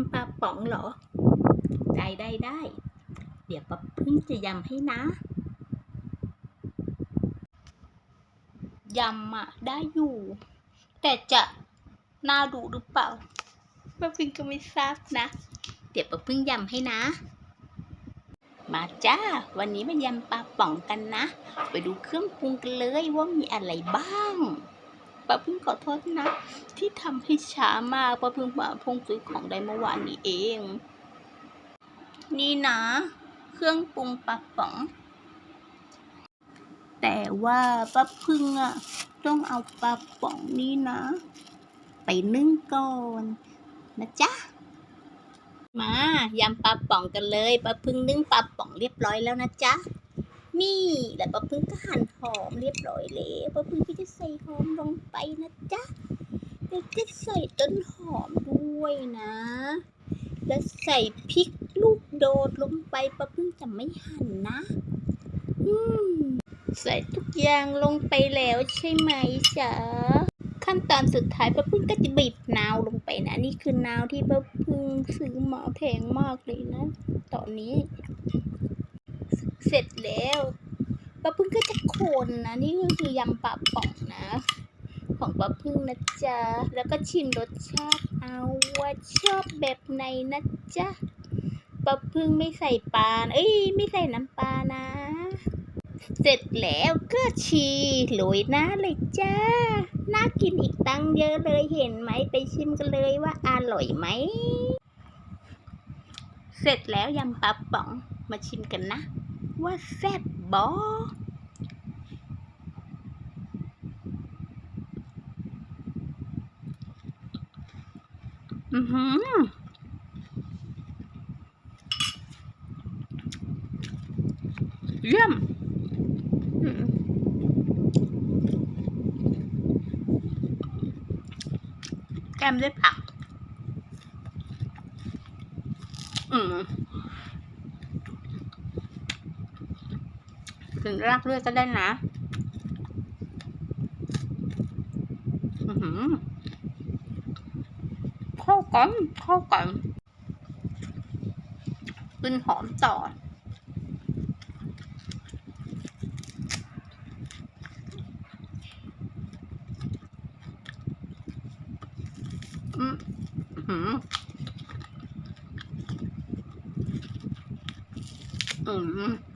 ำปลาป๋องเหรอ ได้ได้ได้ เดี๋ยวป้าพึ่งจะยำให้นะ ยำอะได้อยู่ แต่จะน่าดูหรือเปล่าป้าพึ่งก็ไม่ทราบนะ เดี๋ยวป้าพึ่งยำให้นะ มาจ้า วันนี้มายำปลาป๋องกันนะ ไปดูเครื่องปรุงกันเลยว่ามีอะไรบ้าง ป้าพึ่งขอโทษนะ ที่ทำให้ช้ามากป้าพึ่งมาพงซื้อของได้เมื่อวานนี้เอง นี่นะ เครื่องปรุงปลาป๋อง แต่ว่าป้าพึ่งอะต้องเอาปลาป๋องนี้นะ ไปนึ่งก่อนนะจ๊ะมายำปลาป๋องกันเลยป้าพึ่งนึ่งปลาป๋องเรียบร้อยแล้วนะจ๊ะ นี่แล้วป้าพึ่งก็หั่นหอมเรียบร้อยแล้วป้าพึ่งก็จะใส่หอมลงไปนะจ๊ะแล้วก็ใส่ต้นหอมด้วยนะ แล้วใส่พริกลูกโดดลงไปป้าพึ่งจะไม่หั่นนะอืมใส่ทุกอย่างลงไปแล้วใช่ไหมจ๊ะขั้นตอนสุดท้ายป้าพึ่งก็จะบีบนาวลงไปนะ นี่คือนาวที่ป้าพึ่งซื้อมาแพงมากเลยนะ ตอนนี้ เสร็จแล้วป้าพึ่งก็จะคนนะ นี่ก็คือยำปลาป่องนะ ของป้าพึ่งนะจ๊ะ แล้วก็ชิมรสชาติเอาว่าชอบแบบไหนนะจ๊ะป้าพึ่งไม่ใส่ปลาเอ้ยไม่ใส่น้ำปลานะ เสร็จแล้วก็ชีโรยหน้าเลยจ้าน่ากินอีกตั้งเยอะเลยเห็นไหมไปชิมกันเลยว่าอร่อยไหม เสร็จแล้วยำปลาป๋องมาชิมกันนะ ว่าแซ่บบออือหือเยี่ยมแก้มด้วยผัก อืม ถึงรากเลือดก็ได้นะเข้ากันเข้ากันกลิ่นหอมต่ออืมอืมอืม